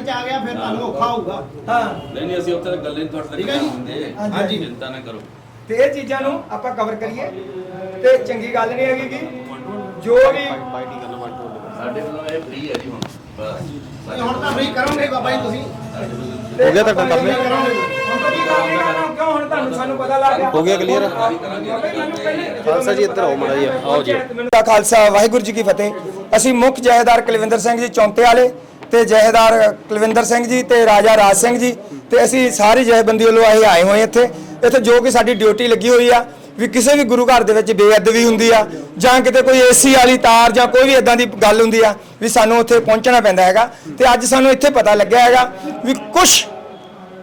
ਚ ਆ ਗਿਆ ਫਿਰ ਤੁਹਾਨੂੰ ਔਖਾ ਹੋਊਗਾ। ਹਾਂ। ਨਹੀਂ ਨਹੀਂ ਅਸੀਂ ਉੱਥੇ ਤਾਂ ਗੱਲੇ ਤੁਹਾਡੇ ਠੀਕ ਹੈ ਜੀ? ਹੁੰਦੇ ਹਾਂਜੀ। ਚਿੰਤਾ ਨਾ ਕਰੋ। ਤੇ ਇਹ ਚੀਜ਼ਾਂ ਨੂੰ ਆਪਾਂ ਕਵਰ ਕਰੀਏ। ਤੇ ਚੰਗੀ ਗੱਲ ਨਹੀਂ ਹੈਗੀ ਕਿ ਜੋ ਵੀ ਸਾਡੇ ਵੱਲੋਂ ਇਹ ਫ੍ਰੀ ਹੈ ਜੀ ਹੁਣ। ਬਸ ਨਹੀਂ, ਹੁਣ ਤਾਂ ਫ੍ਰੀ ਕਰੋਗੇ ਬਾਬਾ ਜੀ ਤੁਸੀਂ। ਹੋ ਗਿਆ ਤੁਹਾਡਾ ਕੰਮ। ਹੁਣ ਤਾਂ ਕੀ ਕਰਨੀ ਕਰਨਾ ਕਿਉਂ ਹੁਣ ਤੁਹਾਨੂੰ ਸਾਨੂੰ ਪਤਾ ਲੱਗ ਗਿਆ? ਹੋ ਗਿਆ clear? ਖਾਲਸਾ ਜੀ ਇੱਧਰ ਆਓ ਮਾੜਾ ਜਿਹਾ। ਆਓ ਜੀ। ਦਾ ਖਾਲਸਾ ਵਾਹਿਗੁਰੂ ਜੀ ਕੀ ਫਤਿਹ। ਅਸੀਂ ਮੁੱਖ ਜਹੇਦਾਰ ਕੁਲਵਿੰਦਰ ਸਿੰਘ ਜੀ ਚੌਂਤੇ ਵਾਲੇ ਤੇ ਜਹੇਦਾਰ ਕੁਲਵਿੰਦਰ ਸਿੰਘ ਜੀ ਤੇ ਰਾਜਾ ਰਾਜ ਸਿੰਘ ਜੀ ਤੇ ਅਸੀਂ ਸਾਰੀ ਜਹੇਬੰਦੀ ਵੱਲੋਂ ਅਸੀਂ ਆਏ ਹੋਏ ਇੱਥੇ। ਇੱਥੇ ਜੋ ਕਿ ਸਾਡੀ ਡਿਊਟੀ ਲੱਗੀ ਹੋਈ ਆ ਵੀ ਕਿਸੇ ਵੀ ਗੁਰੂ ਘਰ ਦੇ ਵਿੱਚ ਬੇਅਦਬੀ ਹੁੰਦੀ ਆ ਜਾਂ ਕਿਤੇ ਕੋਈ ਏਸੀ ਵਾਲੀ ਤਾਰ ਜਾਂ ਕੋਈ ਵੀ ਇਦਾਂ ਦੀ ਗੱਲ ਹੁੰਦੀ ਆ ਵੀ ਸਾਨੂੰ ਉੱਥੇ ਪਹੁੰਚਣਾ ਪੈਂਦਾ ਹੈਗਾ। ਤੇ ਅੱਜ ਸਾਨੂੰ ਇੱਥੇ ਪਤਾ ਲੱਗਿਆ ਹੈਗਾ ਵੀ ਕੁਝ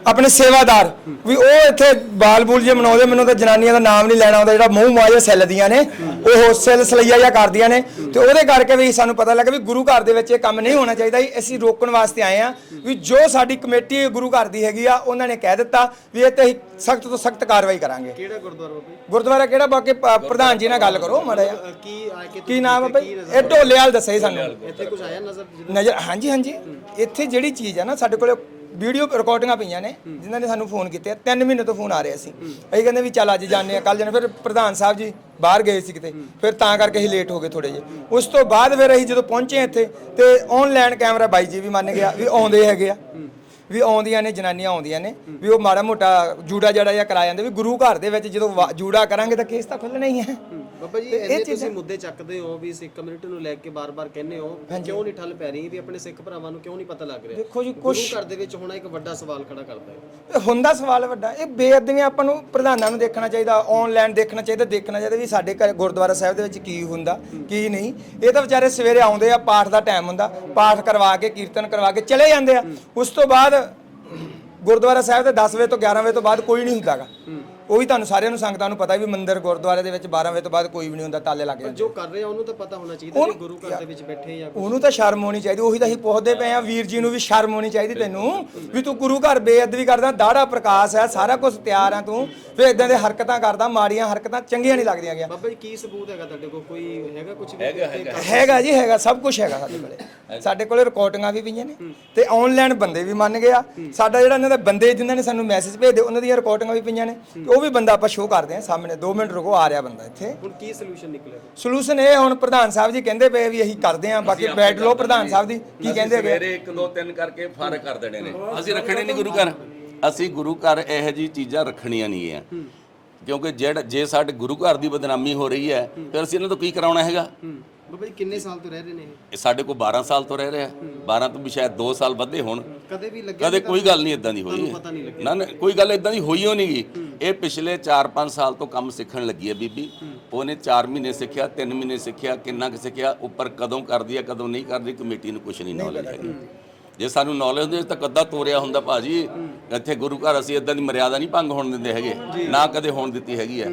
ਆਪਣੇ ਸੇਵਾਦਾਰ। ਵੀ ਉਹ ਇੱਥੇ ਬਾਲ ਬੂਲ ਜੇ ਮਨਾਉਂਦੇ ਮੈਨੂੰ ਤਾਂ ਜਨਾਨੀਆਂ ਦਾ ਨਾਮ ਨਹੀਂ ਲੈਣਾ ਆਉਂਦਾ ਜਿਹੜਾ ਮੂੰਹ ਮਾਇਆ ਸੈੱਲਦੀਆਂ ਨੇ ਉਹ ਸੈੱਲ ਸਲਈਆ ਜਾਂ ਕਰਦੀਆਂ ਨੇ। ਤੇ ਉਹਦੇ ਕਰਕੇ ਵੀ ਸਾਨੂੰ ਪਤਾ ਲੱਗਾ ਵੀ ਗੁਰੂ ਘਰ ਦੇ ਵਿੱਚ ਇਹ ਕੰਮ ਨਹੀਂ ਹੋਣਾ ਚਾਹੀਦਾ ਜੀ। ਅਸੀਂ ਰੋਕਣ ਵਾਸਤੇ ਆਏ ਆ ਵੀ ਜੋ ਸਾਡੀ ਕਮੇਟੀ ਗੁਰੂ ਘਰ ਦੀ ਹੈਗੀ ਆ ਉਹਨਾਂ ਨੇ ਕਹਿ ਦਿੱਤਾ ਵੀ ਇਹ ਤੇ ਅਸੀਂ ਸਖਤ ਤੋਂ ਸਖਤ ਕਾਰਵਾਈ ਕਰਾਂਗੇ। ਕਿਹੜਾ ਗੁਰਦੁਆਰਾ ਬਾਬਾ ਗੁਰਦੁਆਰਾ ਕਿਹੜਾ ਬਾਕੀ ਪ- ਪ੍ਰਧਾਨ ਜੀ ਨਾਲ ਗੱਲ ਕਰੋ ਮਾੜਾ ਜਿਹਾ। ਜੀ? ਕੀ ਆ ਕੇ ਕੀ ਨਾਮ ਹੈ ਭਾਈ ਇਹ ਢੋਲੇ ਵਾਲ ਦੱਸੇ ਜੀ ਸਾਨੂੰ। ਇੱਥੇ ਕੁਝ ਆਇਆ ਨਜ਼ਰ? ਨਜ਼ਰ ਹਾਂਜੀ ਹਾਂਜੀ। ਇੱਥੇ ਜਿਹੜੀ ਚੀਜ਼ ਹੈ ਨਾ ਸਾਡੇ ਕੋਲੇ ਵੀਡੀਓ ਰਿਕਾਰਡਿੰਗਾਂ ਪਈਆਂ ਨੇ ਜਿਨ੍ਹਾਂ ਨੇ ਸਾਨੂੰ ਫੋਨ ਕੀਤੇ ਆ। ਤਿੰਨ ਮਹੀਨੇ ਤੋਂ ਫੋਨ ਆ ਰਿਹਾ ਸੀ। ਅਸੀਂ ਕਹਿੰਦੇ ਵੀ ਚੱਲ ਅੱਜ ਜਾਂਦੇ ਆ ਕੱਲ ਜਾਣੇ ਫਿਰ ਪ੍ਰਧਾਨ ਸਾਹਿਬ ਜੀ ਬਾਹਰ ਗਏ ਸੀ ਕਿਤੇ। ਫਿਰ ਤਾਂ ਕਰਕੇ ਅਸੀਂ ਲੇਟ ਹੋ ਗਏ ਥੋੜੇ ਜਿਹੇ। ਉਸ ਤੋਂ ਬਾਅਦ ਫਿਰ ਅਸੀਂ ਜਦੋਂ ਪਹੁੰਚੇ ਇੱਥੇ ਤੇ ਆਨਲਾਈਨ ਕੈਮਰਾ ਬਾਈ ਜੀ ਵੀ ਮੰਨ ਗਿਆ ਵੀ ਆਉਂਦੇ ਹੈਗੇ ਆ। ਵੀ ਆਉਂਦੀਆਂ ਨੇ ਜਨਾਨੀਆਂ ਆਉਂਦੀਆਂ ਨੇ ਵੀ ਉਹ ਮਾੜਾ ਮੋਟਾ ਜੂੜਾ ਜੜਾ ਜਿਹਾ ਕਰਾ ਜਾਂਦੇ ਵੀ ਗੁਰੂ ਘਰ ਦੇ ਵਿੱਚ ਜਦੋਂ ਵਾ- ਜੂੜਾ ਕਰਾਂਗੇ ਤਾਂ ਕੇਸ ਤਾਂ ਖੁੱਲਣਾ ਹੀ ਹੈ। ਬਾਬਾ ਜੀ ਇਹ ਤੁਸੀਂ ਮੁੱਦੇ ਚੱਕਦੇ ਹੋ ਵੀ ਸਿੱਖ ਕਮਿਊਨਿਟੀ ਨੂੰ ਲੈ ਕੇ ਬਾਰ-ਬਾਰ ਕਹਿੰਦੇ ਹੋ ਕਿਉਂ ਨਹੀਂ ਠੱਲ ਪੈ ਰਹੀ ਵੀ ਆਪਣੇ ਸਿੱਖ ਭਰਾਵਾਂ ਨੂੰ ਕਿਉਂ ਨਹੀਂ ਪਤਾ ਲੱਗ ਰਿਹਾ? ਦੇਖੋ ਜੀ ਗੁਰੂ ਘਰ ਦੇ ਵਿੱਚ ਹੋਣਾ ਇੱਕ ਵੱਡਾ ਸਵਾਲ ਖੜਾ ਕਰਦਾ ਹੈ। ਇਹ ਹੁੰਦਾ ਸਵਾਲ ਵੱਡਾ ਇਹ ਬੇਅਦਬੀਆਂ ਆਪਾਂ ਨੂੰ ਪ੍ਰਧਾਨਾਂ ਨੂੰ ਦੇਖਣਾ ਚਾਹੀਦਾ ਆਨਲਾਈਨ ਦੇਖਣਾ ਚਾਹੀਦਾ ਦੇਖਣਾ ਚਾਹੀਦਾ ਵੀ ਸਾਡੇ ਘਰ ਗੁਰਦੁਆਰਾ ਸਾਹਿਬ ਦੇ ਵਿੱਚ ਕੀ ਹੁੰਦਾ ਕੀ ਨਹੀਂ। ਇਹ ਤਾਂ ਵਿਚਾਰੇ ਸਵੇਰੇ ਆਉਂਦੇ ਆ ਪਾਠ ਦਾ ਟਾਈਮ ਹੁੰਦਾ ਪਾਠ ਕਰਵਾ ਕੇ ਕੀਰਤਨ ਕਰਵਾ ਕੇ ਚਲੇ ਜਾਂਦੇ ਆ। ਉਸ ਤੋਂ ਬਾਅਦ ਗੁਰਦੁਆਰਾ ਸਾਹਿਬ ਦੇ 10 ਵਜੇ ਤੋਂ 11 ਵਜੇ ਤੋਂ ਬਾਅਦ ਕੋਈ ਨਹੀਂ ਹੁੰਦਾਗਾ। ਉਹ ਵੀ ਤੁਹਾਨੂੰ ਸਾਰਿਆਂ ਨੂੰ ਸੰਗਤਾਂ ਨੂੰ ਪਤਾ ਵੀ ਮੰਦਿਰ ਗੁਰਦੁਆਰੇ ਦੇ ਵਿੱਚ 12 ਵਜੇ ਤੋਂ ਬਾਅਦ ਕੋਈ ਵੀ ਨਹੀਂ ਹੁੰਦਾ ਤਾਲੇ ਲੱਗ ਜਾਂਦੇ ਜੋ ਕਰ ਰਹੇ ਆ ਉਹਨੂੰ ਤਾਂ ਪਤਾ ਹੋਣਾ ਚਾਹੀਦਾ ਕਿ ਗੁਰੂ ਘਰ ਦੇ ਵਿੱਚ ਬੈਠੇ ਜਾਂ ਉਹਨੂੰ ਤਾਂ ਸ਼ਰਮ ਹੋਣੀ ਚਾਹੀਦੀ ਉਹੀ ਤਾਂ ਅਸੀਂ ਪੁੱਛਦੇ ਪਏ ਆ ਵੀਰ ਜੀ ਨੂੰ ਵੀ ਸ਼ਰਮ ਹੋਣੀ ਚਾਹੀਦੀ ਤੈਨੂੰ ਵੀ ਤੂੰ ਗੁਰੂ ਘਰ ਬੇਅਦਬੀ ਕਰਦਾ ਦਾੜਾ ਪ੍ਰਕਾਸ਼ ਹੈ ਸਾਰਾ ਕੁਝ ਤਿਆਰ ਆ ਤੂੰ ਫਿਰ ਇਦਾਂ ਦੇ ਹਰਕਤਾਂ ਕਰਦਾ ਮਾੜੀਆਂ ਹਰਕਤਾਂ ਚੰਗੀਆਂ ਨਹੀਂ ਲੱਗਦੀਆਂ ਗਿਆ ਬਾਬਾ ਜੀ ਕੀ ਸਬੂਤ ਹੈਗਾ ਤੁਹਾਡੇ ਕੋਲ? ਕੋਈ ਹੈਗਾ ਕੁਝ ਵੀ? ਹੈਗਾ ਹੈਗਾ। ਹੈਗਾ ਜੀ ਹੈਗਾ ਸਭ ਕੁਝ ਹੈਗਾ ਸਾਡੇ ਕੋਲੇ। ਸਾਡੇ ਕੋਲੇ ਰਿਕਾਰਡਿੰਗਾਂ ਵੀ ਪਈਆਂ ਨੇ ਤੇ ਆਨਲਾਈਨ ਬੰਦੇ ਵੀ ਮੰਨ ਗਏ ਆ ਸਾਡਾ ਜਿਹੜਾ ਇਹਨਾਂ ਦੇ ਬੰਦੇ ਜਿਨ੍ਹਾਂ ਨੇ ਸਾਨੂੰ ਮੈਸੇਜ ਭੇਜਦੇ ਉਹਨਾਂ ਦੀਆਂ ਰਿਕਾਰਡਿੰਗਾਂ ਵੀ ਪਈਆਂ ਨੇ। ਤੇ ਉਹ ਵੀ ਬੰਦਾ ਆਪਾਂ ਸ਼ੋਅ ਕਰਦੇ ਆ ਸਾਹਮਣੇ 2 ਮਿੰਟ ਰੁਕੋ ਆ ਰਿਹਾ ਬੰਦਾ ਇੱਥੇ। ਹੁਣ ਕੀ ਸੋਲੂਸ਼ਨ ਨਿਕਲਿਆ? ਸੋਲੂਸ਼ਨ ਇਹ ਹੁਣ ਪ੍ਰਧਾਨ ਸਾਹਿਬ ਜੀ ਕਹਿੰਦੇ ਪਏ ਵੀ ਅਸੀਂ ਕਰਦੇ ਆ ਬਾਕੀ ਬੈਠ ਲਓ ਪ੍ਰਧਾਨ ਸਾਹਿਬ ਦੀ ਕੀ ਕਹਿੰਦੇ ਹੈਗੇ ਸਵੇਰੇ 1 2 3 ਕਰਕੇ ਫ਼ਰਕ ਕਰ ਦੇਣੇ ਨੇ। ਅਸੀਂ ਰੱਖਣੇ ਨਹੀਂ ਗੁਰੂ ਘਰ। ਅਸੀਂ ਗੁਰੂ ਘਰ ਇਹੋ ਜੀ ਚੀਜ਼ਾਂ ਰੱਖਣੀਆਂ ਨਹੀਂ ਆ। ਕਿਉਂਕਿ ਜਿਹੜਾ ਜੇ ਸਾਡੇ ਗੁਰੂ ਘਰ ਦੀ ਬਦਨਾਮੀ ਹੋ ਰਹੀ ਹੈ ਫਿਰ ਅਸੀਂ ਇਹਨਾਂ ਤੋਂ ਕੀ ਕਰਾਉਣਾ ਹੈਗਾ? ਬਾਬਾ ਜੀ ਕਿੰਨੇ ਸਾਲ ਤੋਂ ਰਹਿ ਰਹੇ ਨੇ ਇਹ? ਇਹ ਸਾਡੇ ਕੋਲ 12 ਸਾਲ ਤੋਂ ਰਹਿ ਰਿਹਾ। 12 ਤੋਂ ਵੀ ਸ਼ਾਇਦ 2 ਸਾਲ ਵੱਧੇ ਹੋਣ। ਕਦੇ ਵੀ ਲੱਗਿਆ ਕਦੇ ਕੋਈ ਗੱਲ ਨਹੀਂ ਇਦਾਂ ਦੀ ਹੋਈ। ਪਤਾ ਨਹੀਂ ਲੱਗਿਆ। ਨਾ ਨਾ ਕੋਈ ਗੱਲ ਇਦਾਂ ਦੀ ਹੋਈ ਹੋ ਨਹੀਂ ਗੀ। ਇਹ ਪਿਛਲੇ 4-5 ਸਾਲ ਤੋਂ ਕੰਮ ਸਿੱਖਣ ਲੱਗੀ ਹੈ ਬੀਬੀ। ਉਹਨੇ 4 ਮਹੀਨੇ ਸਿੱਖਿਆ 3 ਮਹੀਨੇ ਸਿੱਖਿਆ ਕਿੰਨਾ ਕੁ ਸਿੱਖਿਆ ਉੱਪਰ ਕਦੋਂ ਕਰਦੀ ਹੈ ਕਦੋਂ ਨਹੀਂ ਕਰਦੀ ਕਮੇਟੀ ਨੂੰ ਕੁਝ ਨਹੀਂ ਨੌਲੇਜ ਹੈਗੀ। ਜੇ। ਸਾਨੂੰ ਨੌਲੇਜ ਹੁੰਦੀ ਤਾਂ ਕੱਦਾ ਤੋਰਿਆ ਹੁੰਦਾ ਭਾਜੀ। ਇੱਥੇ ਗੁਰੂ ਘਰ ਅਸੀਂ ਇਦਾਂ ਦੀ ਮਰਿਆਦਾ ਨਹੀਂ ਭੰਗ ਹੋਣ ਦਿੰਦੇ ਹੈਗੇ। ਨਾ ਕਦੇ ਹੋਣ ਦਿੱਤੀ ਹੈਗੀ ਹੈ।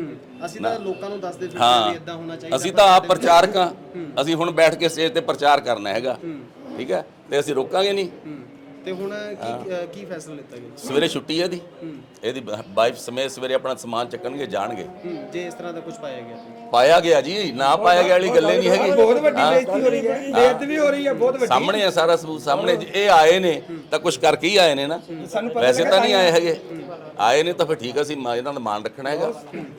ਅਸੀਂ ਤਾਂ ਲੋਕਾਂ ਨੂੰ ਦੱਸਦੇ ਹਾਂ। ਵੀ ਇਦਾਂ ਹੋਣਾ ਚਾਹੀਦਾ ਅਸੀਂ ਤਾਂ ਆਪ ਪ੍ਰਚਾਰਕ ਹਾਂ। ਅਸੀਂ ਹੁਣ ਬੈਠ ਕੇ ਸਟੇਜ ਤੇ ਪ੍ਰਚਾਰ ਕਰਨਾ ਹੈਗਾ। ਠੀਕ ਹੈ? ਤੇ ਅਸੀਂ ਰੋਕਾਂਗੇ ਨਹੀਂ। ਤੇ ਹੁਣ ਕੀ ਅ, ਕੀ ਫੈਸਲਾ ਲਿੱਤਾ ਗਿਆ? ਸਵੇਰੇ ਛੁੱਟੀ ਹੈ ਇਹਦੀ। ਇਹਦੀ ਵਾਈਫ ਸਮੇਤ ਸਵੇਰੇ ਆਪਣਾ ਸਮਾਨ ਚੱਕਣਗੇ ਜਾਣਗੇ। ਹੂੰ, ਜੇ ਇਸ ਤਰ੍ਹਾਂ ਦਾ ਕੁਝ ਪਾਇਆ ਗਿਆ ਤਾਂ। ਪਾਇਆ ਗਿਆ ਜੀ ਨਾ ਪਾਇਆ ਗਿਆ ਵਾਲੀ ਗੱਲੇ ਨਹੀਂ ਹੈਗੀ। ਬਹੁਤ ਵੱਡੀ ਬੇਇੱਜ਼ਤੀ ਹੋ ਰਹੀ ਹੈ। ਬੇਇੱਜ਼ਤੀ ਹੋ ਰਹੀ ਹੈ ਬਹੁਤ ਵੱਡੀ। ਸਾਹਮਣੇ ਆ ਸਾਰਾ ਸਬੂਤ ਸਾਹਮਣੇ ਜੀ, ਇਹ ਆਏ ਨੇ ਤਾਂ ਕੁਝ ਕਰਕੇ ਹੀ ਆਏ ਨੇ ਨਾ? ਵੈਸੇ ਤਾਂ ਨਹੀਂ ਆਏ ਹੈਗੇ। ਆਏ ਨੇ ਤਾਂ ਫਿਰ ਠੀਕ ਆ, ਅਸੀਂ ਮਾ- ਇਹਨਾਂ ਦਾ ਮਾਨ ਰੱਖਣਾ ਹੈਗਾ।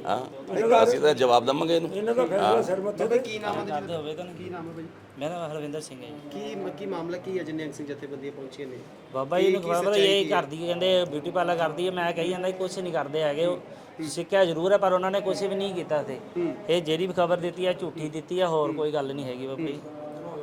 ਹਾਂ। ਅਸੀਂ ਤਾਂ ਜਵਾਬ ਦਵਾਂਗੇ ਇਹਨੂੰ। ਬਾਬਾ ਕੀ ਨਾਮ ਹੈ ਜੀ? ਹੋਵੇ ਤਾਂ। ਕੀ ਨਾਮ ਹੈ ਬਾਈ? ਮੇਰਾ ਨਾਮ ਹਰਵਿੰਦਰ ਸਿੰਘ ਹੈ ਜੀ। ਕੀ ਕੀ ਮਾਮਲਾ ਕੀ ਹੈ ਜਿੰਨੇ ਸਿੰਘ ਜਥੇਬੰਦੀਆਂ ਪਹੁੰਚੀਆਂ ਨੇ? ਬਾਬਾ ਜੀ ਨੂੰ ਖਬਰ ਇਹ ਕਰਦੀ ਹੈ, ਕਹਿੰਦੇ ਬਿਊਟੀ ਪਾਰਲਰ ਕਰਦੀ ਹੈ ਮੈਂ ਕਹੀ ਜਾਂਦਾ ਕੁਝ ਨਹੀਂ ਕਰਦੇ ਹੈਗੇ ਉਹ। ਸਿੱਖਿਆ ਜ਼ਰੂਰ ਹੈ ਪਰ ਉਹਨਾਂ ਨੇ ਕੁਝ ਵੀ ਨਹੀਂ ਕੀਤਾ ਤੇ ਇਹ ਜਿਹੜੀ ਵੀ ਖਬਰ ਦਿੱਤੀ ਹੈ ਝੂਠੀ ਦਿੱਤੀ ਹੈ ਹੋਰ ਕੋਈ ਗੱਲ ਨਹੀਂ ਹੈਗੀ ਬਾਬਾ ਜੀ।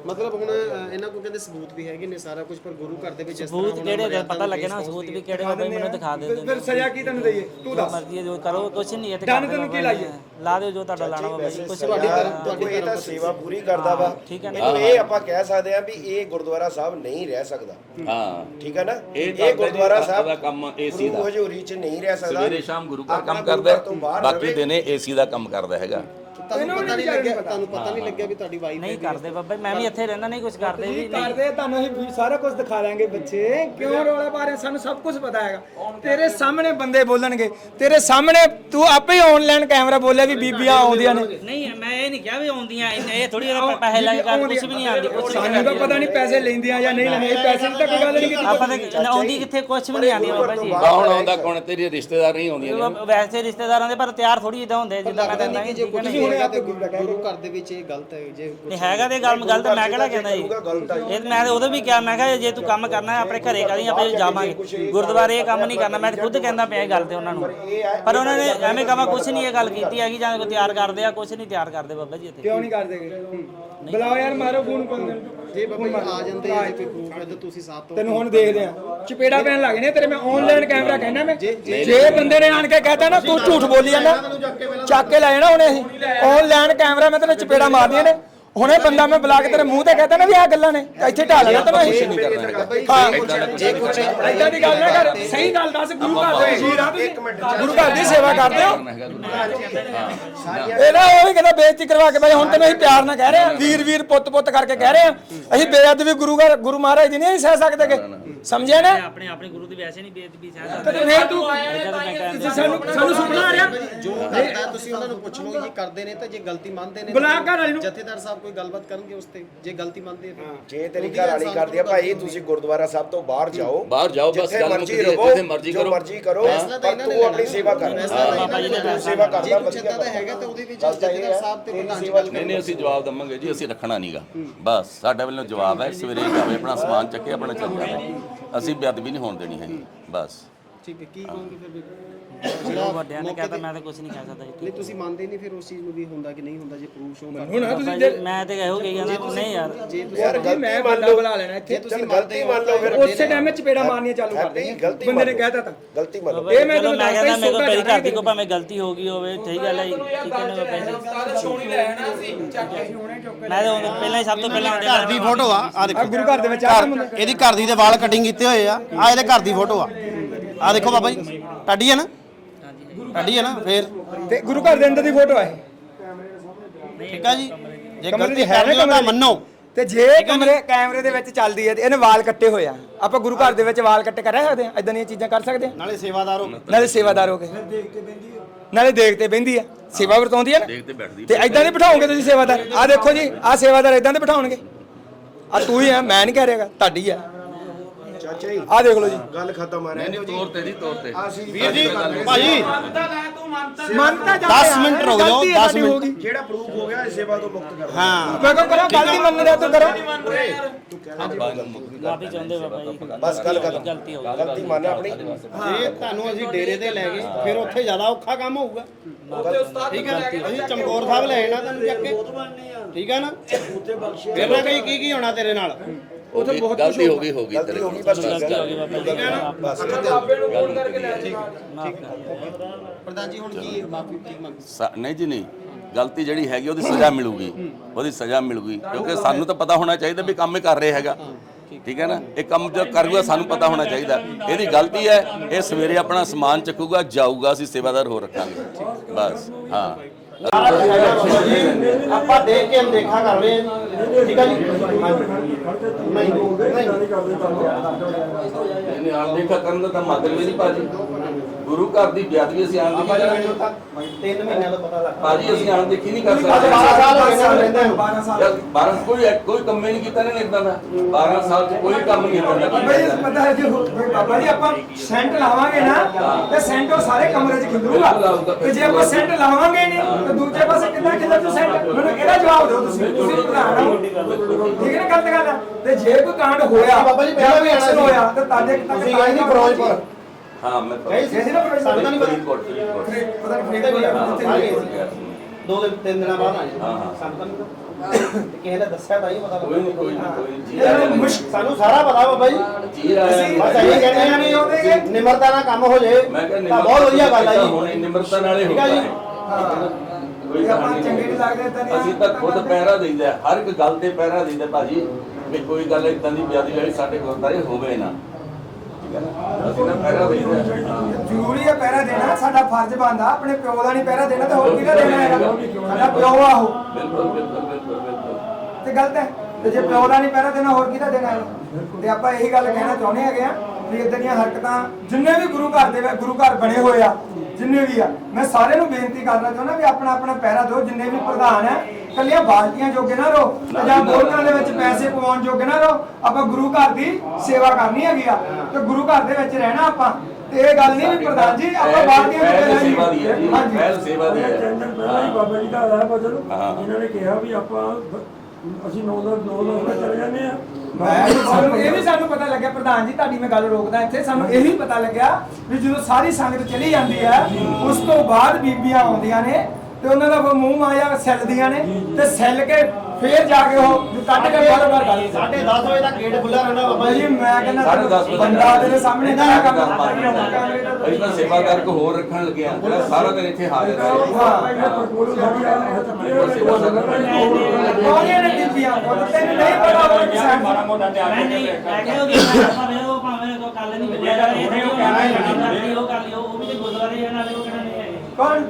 ਮਤਲਬ ਹੁਣ ਇਹਨਾਂ ਕੋਲ ਕਹਿੰਦੇ ਸਬੂਤ ਵੀ ਹੈਗੇ ਨੇ ਸਾਰਾ ਕੁਝ ਪਰ ਗੁਰੂ ਘਰ ਦੇ ਵਿੱਚ ਇਸ ਤਰ੍ਹਾਂ ਸਬੂਤ ਹੋਣਾ ਕਿਹੜੇ ਦੇ ਪਤਾ ਲੱਗੇ ਨਾ ਸਬੂਤ ਵੀ ਕਿਹੜੇ ਜੀ ਮੈਨੂੰ ਦਿਖਾ ਦੇ ਦਿੰਦੇ ਫਿਰ ਸਜ਼ਾ ਕੀ ਤੈਨੂੰ ਦਈਏ? ਤੂੰ ਦੱਸ। ਮਰਜ਼ੀ ਹੈ ਜੋ ਕਰੋ ਕੁਝ ਨਹੀਂ ਇੱਥੇ ਦੰਡ ਕਰਦੇ ਤੈਨੂੰ ਕੀ। ਲਾਈਏ? ਲਾ ਦਿਓ ਜੋ ਤੁਹਾਡਾ ਲਾਣਾ ਜੀ ਕੁਝ ਤੁਹਾਡੀ ਧਰਮ ਤੁਹਾਡੀ ਇਹ ਤਾਂ ਸੇਵਾ ਪੂਰੀ ਕਰਦਾ ਵਾ। ਠੀਕ ਹੈ ਨਾ? ਇਹ ਆਪਾਂ ਕਹਿ ਸਕਦੇ ਆ ਵੀ ਇਹ ਗੁਰਦੁਆਰਾ ਸਾਹਿਬ ਨਹੀਂ ਰਹਿ ਸਕਦਾ। ਹਾਂ। ਠੀਕ ਹੈ ਨਾ? ਇਹ ਗੁਰਦੁਆਰਾ ਸਾਹਿਬ ਦਾ ਕੰਮ AC ਦਾ। ਗੁਰੂ ਹਜ਼ੂਰੀ ਚ ਨਹੀਂ ਰਹਿ ਸਕਦਾ। ਸਵੇਰੇ ਸ਼ਾਮ ਗੁਰੂ ਘਰ ਕੰਮ ਕਰਦਾ ਤੋਂ ਬਾਕੀ। ਦਿਨੇ ਏਸੀ ਦਾ ਕੰਮ ਕਰਦਾ ਹੈਗਾ। ਤੁਹਾਨੂੰ ਪਤਾ ਨਹੀਂ ਲੱਗਿਆ ਤੁਹਾਨੂੰ ਪਤਾ। ਨਹੀਂ ਲੱਗਿਆ ਵੀ ਤੁਹਾਡੀ ਵਾਈਫ ਨਹੀਂ ਕਰਦੇ ਬਾਬਾ ਜੀ, ਮੈਂ ਵੀ ਇੱਥੇ ਰਹਿੰਦਾ ਨਹੀਂ ਕੁਝ ਕਰਦੇ ਵੀ ਜੀ ਨਹੀਂ। ਕਰਦੇ ਤੁਹਾਨੂੰ ਅਸੀਂ ਵੀ ਸਾਰਾ ਕੁਝ ਦਿਖਾ ਲਾਂਗੇ ਬੱਚੇ। ਕਿਉਂ ਰੋਲਾ ਪਾ ਰਹੇ ਸਾਨੂੰ ਸਭ ਕੁਝ ਪਤਾ ਹੈਗਾ। ਤੇਰੇ ਸਾਹਮਣੇ ਬੰਦੇ ਬੋਲਣਗੇ। ਤੇਰੇ ਸਾਹਮਣੇ ਤੂੰ ਆਪੇ ਆਨਲਾਈਨ ਕੈਮਰਾ ਬੋਲਿਆ ਵੀ ਬੀਬੀਆਂ ਆਉਂਦੀਆਂ ਨੇ। ਨਹੀਂ ਮੈਂ ਇਹ ਨਹੀਂ ਕਿਹਾ ਵੀ ਆਉਂਦੀਆਂ ਇੰਨੇ- ਇਹ ਥੋੜੀ ਜਿਹੀ ਪੈਸੇ ਲੈ ਕੇ ਕਰ ਕੁਝ ਵੀ ਨਹੀਂ ਆਉਂਦੀ ਕੁਝ ਸਾਨੂੰ ਤਾਂ ਪਤਾ ਨਹੀਂ ਪੈਸੇ ਲੈਂਦੀਆਂ ਜਾਂ ਨਹੀਂ ਲੈਂਦੀਆਂ ਇਹ ਪੈਸੇ ਦੀ ਤਾਂ ਕੋਈ ਗੱਲ ਨਹੀਂ ਕੀਤੀ। ਆਪਾਂ ਤਾਂ ਆਉਂਦੀ ਕਿੱਥੇ ਕੁਝ ਵੀ ਨਹੀਂ ਆਉਂਦੀ ਬਾਬਾ ਜੀ। ਕੌਣ ਆਉਂਦਾ ਕੌਣ ਤੇਰੀ ਰਿਸ਼ਤੇਦਾਰ ਨਹੀਂ ਆਉਂਦੀਆਂ ਨੇ ਉਹ ਵੈਸੇ ਰਿਸ਼ਤੇਦਾਰਾਂ ਦੇ ਪਰ ਤਿਆਰ ਥੋੜੀ ਇਦਾਂ ਹੁੰਦੇ ਜਿੱਦਾਂ ਮੈਂ ਕਹਿੰਦਾ ਜੇ ਕੁਝ ਨਹੀਂ ਤੇ ਗੁਰੂ ਘਰ ਦੇ ਵਿੱਚ ਇਹ ਗਲਤ ਹੈ ਜੇ ਨਹੀਂ ਹੈਗਾ ਤੇ ਗੱਲ ਗਲਤ ਮੈਂ ਕਿਹੜਾ ਕਹਿੰਦਾ ਜੀ? ਇਹ ਮੈਂ ਉਦੋਂ ਵੀ ਕਿਹਾ ਮੈਂ ਕਿਹਾ ਜੇ ਤੂੰ ਕੰਮ ਕਰਨਾ ਹੈ ਆਪਣੇ ਘਰੇ ਕਰੀ ਆਪੇ ਜਾਵਾਂਗੇ। ਗੁਰਦੁਆਰੇ ਇਹ ਕੰਮ ਨਹੀਂ ਕਰਨਾ ਮੈਂ ਤਾਂ ਖੁਦ ਕਹਿੰਦਾ ਪਿਆ ਇਹ ਗੱਲ ਤੇ ਉਹਨਾਂ ਨੂੰ। ਪਰ ਉਹਨਾਂ ਨੇ ਐਵੇਂ ਕਹਾਂ ਕੁਝ ਨਹੀਂ ਇਹ ਗੱਲ ਕੀਤੀ ਹੈਗੀ ਜਾਂ ਕੋਈ ਤਿਆਰ ਕਰਦੇ ਆ ਕੁਝ ਨਹੀਂ ਤਿਆਰ ਕਰਦੇ ਬਾਬਾ ਜੀ ਇੱਥੇ। ਕਿਉਂ ਨਹੀਂ ਕਰਦੇਗੇ ਬੁਲਾਓ ਯਾਰ ਮਾਰੋ ਫੋਨ ਕੋਲ ਜੇ ਬਾਬਾ ਜੀ ਆ ਜਾਂਦੇ ਆ ਕੋਈ ਪ੍ਰੂਫ ਹੈ ਤਾਂ ਤੁਸੀਂ ਸਾਥ ਤੋਂ ਤੈਨੂੰ ਹੁਣ ਦੇਖਦੇ ਆ। ਚਪੇੜਾ ਪੈਣ ਲੱਗ ਨੇ ਤੇਰੇ ਮੈਂ ਆਨਲਾਈਨ ਕੈਮਰਾ ਕਹਿਣਾ ਮੈਂ। ਜੇ ਬੰਦੇ ਨੇ ਆਣ ਕੇ ਕਹਤਾ ਨਾ ਤੂੰ ਝੂਠ ਬੋਲੀ ਜਾਂਦਾ। ਚੱਕ ਕੇ ਲੈ ਜਾਣਾ ਉਹਨੇ ਅਸੀਂ। ਆਨਲਾਈਨ ਕੈਮਰਾ ਮੈਂ ਤੈਨੂੰ ਚਪੇੜਾ ਮਾਰਦੀਆਂ ਨੇ। ਹੁਣੇ ਬੰਦਾ ਮੈਂ ਬੁਲਾ ਕੇ ਤੇਰੇ ਮੂੰਹ ਤੇ ਕਹਤਾ ਨਾ ਵੀ ਆਹ ਗੱਲਾਂ ਨੇ ਤਾਂ ਇੱਥੇ ਢਾਲ ਲੈਣਾ ਤੈਨੂੰ ਅਸੀਂ ਨਹੀਂ ਕਰਨਾ ਹਾਂ। ਜੇ ਕੁਝ ਏਦਾਂ ਦੀ ਗੱਲ ਨਾ ਕਰ ਸਹੀ ਗੱਲ ਦੱਸ ਗੁਰੂ ਘਰ ਦੇ ਆ ਤੁਸੀਂ। ਗੁਰੂ ਘਰ ਦੀ ਸੇਵਾ ਕਰਦੇ ਹੋ। ਇਹ ਨਾ ਉਹ ਵੀ ਕਹਿੰਦਾ ਬੇਇੱਜ਼ਤੀ ਕਰਵਾ ਕੇ ਬਾਈ ਹੁਣ ਤੈਨੂੰ ਅਸੀਂ ਪਿਆਰ ਨਾਲ ਕਹਿ ਰਹੇ ਆ ਵੀਰ ਵੀਰ ਪੁੱਤ ਪੁੱਤ ਕਰਕੇ ਕਹਿ ਰਹੇ ਆ ਅਸੀਂ ਬੇਅਦਬੀ ਗੁਰੂ ਘਰ ਗੁਰੂ ਮਹਾਰਾਜ ਦੀ ਨਹੀਂ ਸਹਿ ਸਕਦੇ ਗੇ। ਸਮਝਿਆ ਨਾ? ਆਪਣੇ ਆਪਣੇ ਗੁਰੂ ਦੀ ਵੈਸੇ ਨਹੀਂ ਬੇਇੱਜ਼ਤੀ ਸਹਿ ਸਕਦੇ। ਤੂੰ ਕਹਿੰਦਾ ਸਾਨੂੰ ਸਾਨੂੰ ਸੁਪਨਾ ਆ ਰਿਹਾ? ਜੋ ਕਰਦਾ ਤੁਸੀਂ ਉਹਨਾਂ ਨੂੰ ਪੁੱਛ ਲਓ ਜੇ ਕਰਦੇ ਨੇ ਤਾਂ ਜੇ ਗਲਤੀ ਮੰਨਦੇ ਨੇ ਬੁਲਾ ਘਰ ਵਾਲੀ ਨੂੰ। ਜਥੇਦਾਰ ਸਾਹਿਬ ਕੋਈ ਗੱਲਬਾਤ ਕਰਨਗੇ ਉਸ ਤੇ? ਜੇ ਗਲਤੀ ਮੰਨਦੇ ਆ ਫਿਰ ਜੇ ਤੇਰੀ ਘਰ ਵਾਲੀ ਕਰਦੀ ਆ ਭਾਈ ਤੁਸੀਂ ਗੁਰਦੁਆਰਾ ਸਾਹਿਬ ਤੋਂ ਬਾਹਰ ਜਾਓ। ਬਾਹਰ ਜਾਓ, ਬਸ ਜਿੱਥੇ ਗੱਲ ਮਰਜ਼ੀ ਮੁੱਕਦੀ ਹੈ, ਜਿੱਥੇ ਮਰਜ਼ੀ ਜੋ ਕਰੋ। ਮਰਜ਼ੀ ਕਰੋ ਫੈਸਲਾ ਤਾਂ ਪਰ ਇਹਨਾਂ ਨੇ ਤੂੰ ਆਪਣੀ। ਸੇਵਾ ਕਰ। ਫੈਸਲਾ ਤਾਂ ਬਾਬਾ ਜੀ ਨੇ ਤੂੰ ਸੇਵਾ ਜੇ ਕਰਦਾ ਕੁਛ ਵਧੀਆ ਏਦਾਂ ਦਾ ਹੈਗਾ ਤਾਂ ਉਹਦੇ ਵਿੱਚ ਗੱਲ ਤਾਂ ਇਹ ਜਥੇਦਾਰ ਹੈ, ਸਾਹਿਬ ਤੇ ਤੇਰੀ ਪ੍ਰਧਾਨ ਜੀ ਗੱਲ ਨਹੀਂ ਨਹੀਂ ਅਸੀਂ ਜਵਾਬ ਦਵਾਂਗੇ ਜੀ ਅਸੀਂ ਰੱਖਣਾ ਨਹੀਂਗਾ ਬਸ ਸਾਡੇ ਵੱਲੋਂ ਜਵਾਬ ਹੈ ਸਵੇਰੇ ਜਾਵੇ ਆਪਣਾ ਸਮਾਨ ਚੱਕੇ ਆਪਣਾ ਚੱਲ ਜਾਵੇ ਅਸੀਂ ਬੇਅਦਬੀ ਨਹੀਂ ਹੋਣ ਦੇਣੀ ਹੈਗੀ। ਬਸ। ਠੀਕ ਹੈ ਕੀ ਕਹੋਗੇ ਫਿਰ ਵੀ? ਉਹ ਵੱਡਿਆਂ ਨੇ ਕਹਤਾ ਮੈਂ ਤਾਂ ਕੁਝ ਨਹੀਂ ਕਹਿ ਸਕਦਾ ਜੀ। ਨਹੀਂ ਤੁਸੀਂ ਮੰਨਦੇ ਨਹੀਂ ਫਿਰ ਉਸ ਚੀਜ਼ ਨੂੰ ਵੀ ਹੁੰਦਾ ਕਿ ਨਹੀਂ ਹੁੰਦਾ ਜੇ ਪ੍ਰੂਫ ਸ਼ੋ ਕਰ ਹੁਣ ਬਾਬਾ ਜੀ, ਮੈਂ ਤੇ ਇਹੋ ਕਹੀ ਜਾਂਦਾ ਨਹੀਂ ਯਾਰ। ਜੇ ਤੁਸੀਂ ਯਾਰ ਗਲਤੀ ਮੈਂ ਮੰਨ ਬੰਦਾ ਲਓ ਬੁਲਾ ਲੈਣਾ ਇੱਥੇ ਚੱਲ ਗਲਤੀ ਮੰਨ ਲਓ ਫਿਰ ਉਸੇ ਟਾਈਮ ਵਿੱਚ ਚਪੇੜਾ ਮਾਰਨੀਆਂ ਚਾਲੂ ਕਰ ਨਹੀਂ ਦੇਣੀਆਂ ਗਲਤੀ ਬੰਦੇ ਨੇ ਕਹਿਤਾ। ਤਾਂ ਗਲਤੀ ਮੰਨ ਲਓ। ਇਹ ਮੈਂ ਚਲੋ ਤੁਹਾਨੂੰ ਮੈਂ ਦੱਸਦਾ ਕਹਿੰਦਾ ਮੇਰੇ ਕੋਲ ਤੇਰੀ ਘਰ ਦੀ ਜਾਣਾ ਕੋ ਭਾਵੇਂ ਗਲਤੀ ਹੋ ਗਈ ਹੋਵੇ ਠੀਕ ਗੱਲ ਹੈ ਜੀ। ਠੀਕ ਹੈ ਨਾ ਪੈਸੇ ਮੈਂ ਤਾਂ ਉਦੋਂ ਪਹਿਲਾਂ ਹੀ ਸਭ ਤੋਂ ਪਹਿਲਾਂ ਆਉਂਦੇ ਘਰ ਦੀ ਫੋਟੋ ਆ ਆ ਆ ਦੇਖੋ ਗੁਰੂ ਘਰ ਦੇ ਵਿੱਚ ਆ ਮੁੰਡੇ ਇਹਦੀ ਘਰ ਦੀ ਦੇ ਵਾਲ ਕਟਿੰਗ ਕੀਤੇ ਹੋਏ ਆ ਆ ਇਹਦੇ ਘਰ ਦੀ ਫੋਟੋ ਆ। ਆ ਦੇਖੋ ਬਾਬਾ ਜੀ ਟੱਡੀ ਹੈ ਨਾ? ਟੱਡੀ ਹੈ ਨਾ ਫੇਰ। ਤੇ ਗੁਰੂ ਘਰ ਦੇ ਅੰਦਰ ਦੀ ਫੋਟੋ ਇਹ? ਠੀਕ ਆ ਜੀ। ਜੇ ਗਲਤੀ ਹੈ ਹੈ ਨਾ ਤਾਂ? ਮੰਨੋ। ਤੇ ਜੇ ਕਮਰੇ ਕੈਮਰੇ ਦੇ ਵਿੱਚ ਚੱਲਦੀ ਹੈ ਤੇ ਇਹਨੇ ਵਾਲ ਕੱਟੇ ਹੋਏ ਆ। ਆਪਾਂ ਗੁਰੂ ਘਰ ਦੇ ਵਿੱਚ ਵਾਲ ਕੱਟ ਕਰ ਸਕਦੇ ਆ ਇਦਾਂ ਦੀਆਂ ਚੀਜ਼ਾਂ ਕਰ ਸਕਦੇ ਆ? ਨਾਲੇ ਸੇਵਾਦਾਰ ਹੋ ਨਾਲੇ ਸੇਵਾਦਾਰ ਹੋ ਗਏ ਨਾਲੇ ਦੇਖ ਤੇ ਬਹਿੰਦੀ ਆ। ਸੇਵਾ ਵਰਤਾਉਂਦੀ ਆ ਨਾ? ਦੇਖ ਤੇ ਬੈਠਦੀ। ਤੇ ਇਦਾਂ ਦੇ ਬਿਠਾਓਗੇ ਤੁਸੀਂ ਸੇਵਾਦਾਰ? ਆ ਦੇਖੋ ਜੀ ਆ ਸੇਵਾਦਾਰ ਇਦਾਂ ਦੇ ਬਿਠਾਉਣਗੇ। ਆ ਤੂੰ ਹੀ ਆ ਮੈਂ ਨਹੀਂ ਕਹਿ ਰਿਹਾਗਾ ਤੁਹਾਡੀ ਆ। ਚਾਚਾ ਜੀ। ਆ ਦੇਖ ਲਓ ਜੀ। ਗੱਲ ਖਤਮ ਆ ਨਹੀਂ ਰਹੀ ਨਹੀਂ ਤੋਰ ਤੇ ਜੀ ਤੋਰ ਤੇ। ਵੀਰ ਜੀ ਭਾਜੀ। ਮੰਨਤਾ ਜਾ 10 ਮਿੰਟ ਰੁਕ ਜਾਓ 10 ਮਿੰਟ। ਜਿਹੜਾ ਪ੍ਰੂਫ ਹੋ ਗਿਆ ਸੇਵਾ ਤੋਂ ਮੁਕਤ ਕਰ। ਹਾਂ। ਮੈਂ ਕੋ ਕਰੋ ਗਲਤੀ ਮੰਨ ਰਿਹਾ ਤੂੰ ਕਰੋ। ਮਾਫੀ ਚਾਹੁੰਦੇ ਬਾਬਾ ਜੀ। ਬਸ ਗੱਲ ਖਤਮ। ਗਲਤੀ ਹੋ। ਗਈ ਗਲਤੀ ਮੰਨ ਆਪਣੀ। ਜੇ ਤੁਹਾਨੂੰ ਅਸੀਂ ਡੇਰੇ ਤੇ ਲੈ ਗਏ ਫਿਰ ਉੱਥੇ ਜ਼ਿਆਦਾ ਔਖਾ ਕੰਮ ਹੋਊਗਾ। ਠੀਕ ਹੈ ਅਸੀਂ ਚਮਕੌਰ ਸਾਹਿਬ ਲੈ ਜਾਣਾ ਤੁਹਾਨੂੰ ਚੱਕ ਕੇ। ਠੀਕ ਹੈ ਨਾ? ਫਿਰ ਨਾ ਕਹੀ ਕੀ ਕੀ ਹੋਣਾ ਤੇਰੇ ਨਾਲ? ਉਥੇ ਬਹੁਤ ਗਲਤੀ ਹੋ ਗਈ। ਹੋ ਗਈ ਗਲਤੀ ਤੇਰੇ ਹੋ ਗਈ ਬਸ ਗਲਤੀ ਹੋ ਗਈ ਬਾਬਾ ਜੀ। ਬਸ ਪ੍ਰਧਾਨ ਜੀ ਹੁਣ ਕੀ ਮਾਫੀ ਕੀ ਮੰਗ। ਸ- ਨਹੀਂ ਜੀ ਨਹੀਂ। ਗਲਤੀ ਜਿਹੜੀ ਹੈਗੀ ਉਹਦੀ ਸਜ਼ਾ ਮਿਲੂਗੀ। ਉਹਦੀ ਸਜ਼ਾ ਮਿਲੂਗੀ। ਕਿਉਂਕਿ ਸਾਨੂੰ ਤਾਂ ਪਤਾ ਹੋਣਾ ਚਾਹੀਦਾ ਵੀ ਕੰਮ ਇਹ ਕਰ ਰਿਹਾ ਹੈਗਾ। ਠੀਕ ਹੈ ਨਾ? ਇਹ ਕੰਮ ਜੋ ਕਰੂਗਾ ਸਾਨੂੰ ਪਤਾ ਹੋਣਾ ਚਾਹੀਦਾ। ਇਹਦੀ ਗਲਤੀ ਹੈ ਇਹ ਸਵੇਰੇ ਆਪਣਾ ਸਮਾਨ ਚੱਕੂਗਾ ਜਾਊਗਾ ਅਸੀਂ ਸੇਵਾਦਾਰ ਹੋ ਰੱਖਾਂਗੇ। ਬਸ ਹਾਂ। ਆਪਾਂ ਦੇਖ ਕੇ ਅਨਦੇਖਾ ਕਰ ਰਹੇ ਹਾਂ ਠੀਕ ਹੈ ਜੀ ਨਹੀਂ ਨਹੀਂ ਇਹਨੇ ਆਣ ਦੇਖਾ ਕਰਨ ਦਾ ਤਾਂ ਮਤਲਬ ਹੀ ਨਹੀਂ ਭਾਜੀ ਗੁਰੂ ਘਰ ਦੀ ਬੇਅਦਬੀ ਅਸੀਂ ਆਣ ਦੇਖੀ ਕਰਾਂਗੇ ਤਿੰਨ ਮਹੀਨਿਆਂ ਦਾ ਪਤਾ ਲੱਗ ਭਾਜੀ ਅਸੀਂ ਆਣ ਦੇਖੀ ਨਹੀਂ ਕਰ ਸਕਦੇ। ਸਾਲ ਹੋ ਗਏ ਰਹਿੰਦੇ ਨੂੰ। 12 ਸਾਲ। ਯਾਰ 12 ਕੋਈ ਕੋਈ ਕੰਮ ਨਹੀਂ ਕੀਤਾ ਨੇ ਇਦਾਂ ਦਾ। 12 ਸਾਲ ਚ ਕੋਈ ਕੰਮ ਨਹੀਂ ਬਈ ਕੀਤਾ ਪਤਾ ਹੈ ਜੀ ਬਾਬਾ ਜੀ ਆਪਾਂ ਸੈਂਟ ਲਾਵਾਂਗੇ ਨਾ ਤੇ ਸੈਂਟ ਉਹ ਸਾਰੇ ਕਮਰੇ 'ਚ ਖਿੰਦੂਗਾ। ਤੇ ਜੇ ਆਪਾਂ ਸੈਂਟ ਲਾਵਾਂਗੇ ਨਹੀਂ ਤਾਂ ਦੂਜੇ ਪਾਸੇ ਕਿੱਦਾਂ ਖਿੰਦਾ ਤੂੰ ਸੈਂਟ? ਮੈਨੂੰ ਇਹਦਾ ਜਵਾਬ ਦਿਓ ਤੁਸੀਂ ਤੁਸੀਂ ਹੋ। ਠੀਕ ਹੈ ਨਾ ਗਲਤ ਗੱਲ ਤੇ ਜੇ ਕੋਈ ਕਾਂਡ ਹੋਇਆ ਬਾਬਾ ਜੀ ਪਹਿਲਾਂ ਵੀ ਸੀ। ਹੋਇਆ ਤੇ ਤਾਜੇ ਤੱਕ ਨਹੀਂ ਫਿਰੋਜ਼ਪੁਰ। ਹਾਂ ਮੈਂ ਗਏ ਸੀ ਨਾ ਫਿਰੋਜ਼ਪੁਰ ਨਹੀਂ ਫਰੀਦਕੋਟ ਫਰੀਦਕੋਟ ਪਤਾ ਨਹੀਂ ਫਰੀਦਕੋਟ ਆ ਗਏ ਸੀ। ਗਿਆ ਸੀ। ਦੋ ਦਿਨ ਤਿੰਨ ਦਿਨਾਂ ਬਾਅਦ ਆਏ ਹਾਂ, ਹਾਂ। ਸਾਨੂੰ ਤਾਂ ਨਹੀਂ ਪਤਾ। ਤੇ ਕਿਸੇ ਨੇ ਦੱਸਿਆ ਤਾਂ ਹੀ ਪਤਾ ਕੋਈ ਨਹੀਂ ਕੋਈ ਨਹੀਂ ਕੋਈ ਨਹੀਂ। ਜੀ ਇਹ ਆਇਆ ਮੁਸ਼ਕ- ਸਾਨੂੰ ਸਾਰਾ ਪਤਾ ਬਾਬਾ ਜੀ ਜੀ ਆਇਆ ਬਸ ਇਹ ਕਹਿੰਦੇ ਆ ਨਹੀਂ ਉਹਦੇ ਵੀ ਨਿਮਰਤਾ ਨਾਲ ਕੰਮ ਹੋ ਜਾਏ ਮੈਂ ਤਾਂ ਕਹਿੰਦਾ ਬਹੁਤ ਵਧੀਆ ਗੱਲ ਆ ਜੀ। ਹੋਣੀ ਨਿਮਰਤਾ ਨਾਲੇ ਠੀਕ ਆ ਹੁੰਦਾ ਜੀ? ਹੈ। ਕੋਈ ਇਹ ਆਪਾਂ ਕਹਾਣੀ ਚੰਗੇ ਨਹੀਂ ਲੱਗਦੇ ਏਦਾਂ ਦੀਆਂ ਅਸੀਂ ਤਾਂ ਖੁਦ ਪਹਿਰਾ ਦਿੰਦੇ ਆ। ਹਰ ਇੱਕ ਗੱਲ ਤੇ ਪਹਿਰਾ ਦਿੰਦੇ ਭਾਜੀ ਵੀ ਕੋਈ ਗੱਲ ਇਦਾਂ ਦੀ ਬਿਆਦੀ ਵਾਲੀ ਸਾਡੇ ਗੁਰਦਾਰੇ ਹੋਵੇ ਨਾ। ਜ਼ਰੂਰੀ ਹੈ ਪਹਿਰਾ ਦੇਣਾ ਸਾਡਾ ਫਰਜ਼ ਬਣਦਾ ਆਪਣੇ ਪਿਓ ਦਾ ਨਹੀਂ ਪਹਿਰਾ ਦੇਣਾ ਤੇ ਹੋਰ ਕਿਹਦਾ ਦੇਣਾ ਹੈਗਾ? ਸਾਡਾ ਪਿਓ ਆ ਉਹ। ਬਿਲਕੁਲ ਬਿਲਕੁਲ ਬਿਲਕੁਲ ਬਿਲਕੁਲ। ਤੇ ਗਲਤ ਹੈ। ਤੇ ਜੇ ਪਿਓ ਦਾ ਨਹੀਂ ਪਹਿਰਾ ਦੇਣਾ ਹੋਰ ਕਿਹਦਾ ਦੇਣਾ ਤੇ ਆਪਾਂ ਇਹੀ ਗੱਲ ਕਹਿਣਾ ਚਾਹੁੰਦੇ ਹੈਗੇ ਆ ਵੀ ਇਦਾਂ ਦੀਆਂ ਹਰਕਤਾਂ ਜਿੰਨੇ ਵੀ ਗੁਰੂ ਘਰ ਦੇ ਗੁਰੂ ਘਰ ਬਣੇ ਹੋਏ ਆ ਜਿੰਨੇ ਵੀ ਆ ਮੈਂ ਸਾਰਿਆਂ ਨੂੰ ਬੇਨਤੀ ਕਰਨਾ ਚਾਹੁੰਦਾ ਵੀ ਆਪਣਾ ਆਪਣਾ ਪੈਰਾ ਦਿਓ ਜਿੰਨੇ ਵੀ ਪ੍ਰਧਾਨ ਆ ਕੱਲੀਆਂ ਬਾਲਟੀਆਂ ਜੋਗੇ ਨਾ ਰਹੋ ਤੇ ਜਾਂ ਬੋਤਲਾਂ ਦੇ ਵਿੱਚ ਪੈਸੇ ਪਵਾਉਣ ਜੋਗੇ ਨਾ ਰਹੋ ਆਪਾਂ ਗੁਰੂ ਘਰ ਦੀ ਸੇਵਾ ਕਰਨੀ ਹੈਗੀ ਆ ਤੇ ਗੁਰੂ ਘਰ ਦੇ ਵਿੱਚ ਰਹਿਣਾ ਆਪਾਂ ਤੇ ਇਹ ਗੱਲ ਨਹੀਂ ਵੀ ਪ੍ਰਧਾਨ ਜੀ ਆਪਾਂ ਬਾਲਟੀਆਂ ਦੇ ਪਹਿਲ ਸੇਵਾ ਦੀ ਹੈ ਜੀ ਹਾਂਜੀ। ਪਹਿਲ ਸੇਵਾ ਦੀ ਹੈ। ਟੈਂਡਰ ਪਹਿਲਾਂ ਹੀ ਬਾਬਾ ਜੀ ਦਾ ਆਇਆ ਬਦਲ। ਇਹਨਾਂ ਨੇ ਕਿਹਾ ਵੀ ਆਪਾਂ ਅਸੀਂ 9 ਦਾ 9 ਦਾ ਚਲੇ ਜਾਂਦੇ ਸਾਨੂੰ ਇਹ ਵੀ ਸਾਨੂੰ ਪਤਾ ਲੱਗਿਆ, ਪ੍ਰਧਾਨ ਜੀ, ਤੁਹਾਡੀ ਮੈਂ ਗੱਲ ਰੋਕਦਾ, ਇੱਥੇ ਸਾਨੂੰ ਇਹ ਵੀ ਪਤਾ ਲੱਗਿਆ ਵੀ ਜਦੋਂ ਸਾਰੀ ਸੰਗਤ ਚਲੀ ਜਾਂਦੀ ਹੈ, ਉਸ ਤੋਂ ਬਾਅਦ ਬੀਬੀਆਂ ਆਉਂਦੀਆਂ ਨੇ ਤੇ ਉਹਨਾਂ ਦਾ ਮੂੰਹ ਮਾਇਆ ਸੈੱਲਦੀਆਂ ਨੇ ਤੇ ਸੈੱਲ ਕੇ ਫੇਰ ਜਾ ਕੇ ਉਹ ਕੱਢ ਕੇ ਬਾਰ ਬਾਰ ਗੱਲ ਸਾਢੇ 10 ਵਜੇ ਤੱਕ ਗੇਟ ਖੁੱਲਾ ਰਹਿੰਦਾ ਬਾਬਾ ਜੀ। ਮੈਂ ਕਹਿੰਦਾ ਸਾਢੇ ਦਸ ਵਜੇ ਬੰਦਾ ਤੇਰੇ ਸਾਹਮਣੇ ਨਾ ਕੰਮ ਅਸੀਂ ਤਾਂ ਸੇਵਾਦਾਰ ਕੋ ਹੋਰ ਰੱਖਣ ਲੱਗੇ ਆ ਜਿਹੜਾ ਸਾਰਾ ਦਿਨ ਇੱਥੇ ਹਾਜ਼ਰ ਹੈ। ਸਾਡੀ ਕੌਣੀਆਂ ਨੇ ਬੀਬੀਆਂ ਉਹ ਤੈਨੂੰ ਨਹੀਂ ਪਤਾ ਉਹ ਕਿਸਾਨ ਮੈਂ ਨਹੀਂ ਮੈਂ ਕਿਹਾ ਉਹ ਭਾਵੇਂ ਉਹ ਭਾਵੇਂ ਉਹ ਕੱਲ ਨਹੀਂ ਮਿਲਿਆ ਉਹ ਕਹਿਣਾ ਹੀ ਉਹ ਕਰ ਲਿਓ ਉਹ ਵੀ ਤੇ ਗੁਰਦੁਆਰੇ ਨਾਲੇ ਉਹ ਕਹਿਣਾ ਨਹੀਂ ਹੈਗੇ। ਕੌਣ?